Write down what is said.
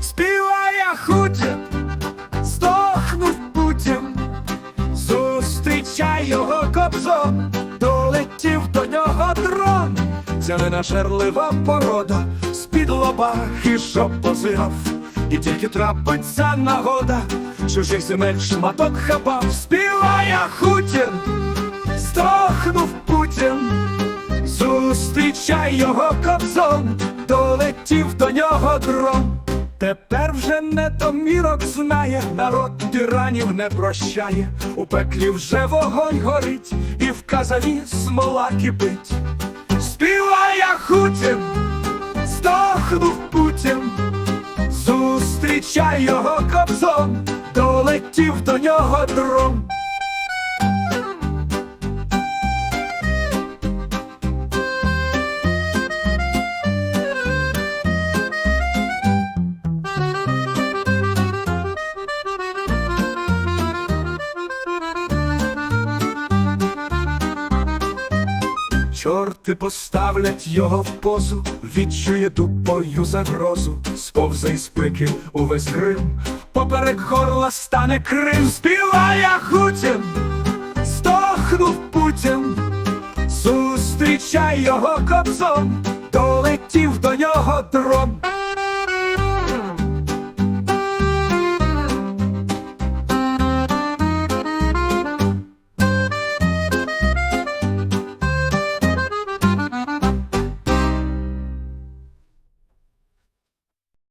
Співає хутір, здохнув Путін, зустрічай його кобзон, долетів до нього дрон, це не нашерлива порода, з-під лоба хижо позирав, і тільки трапиться нагода, чужих земель шматок хапав, співає Зустрічай його кобзон, долетів до нього дрон. Тепер вже не домірок знає, народ тиранів не прощає, у пеклі вже вогонь горить, і в казані смола кипить. Співає Хутін, здохнув Путін, зустрічай його кобзон, долетів до нього дрон. Чорти поставлять його в позу, відчує тупою загрозу, сповзай з пики увесь Крим, поперек горла стане Крим, співає Хутін, стохнув Путін, зустрічай його кобзом, долетів до нього.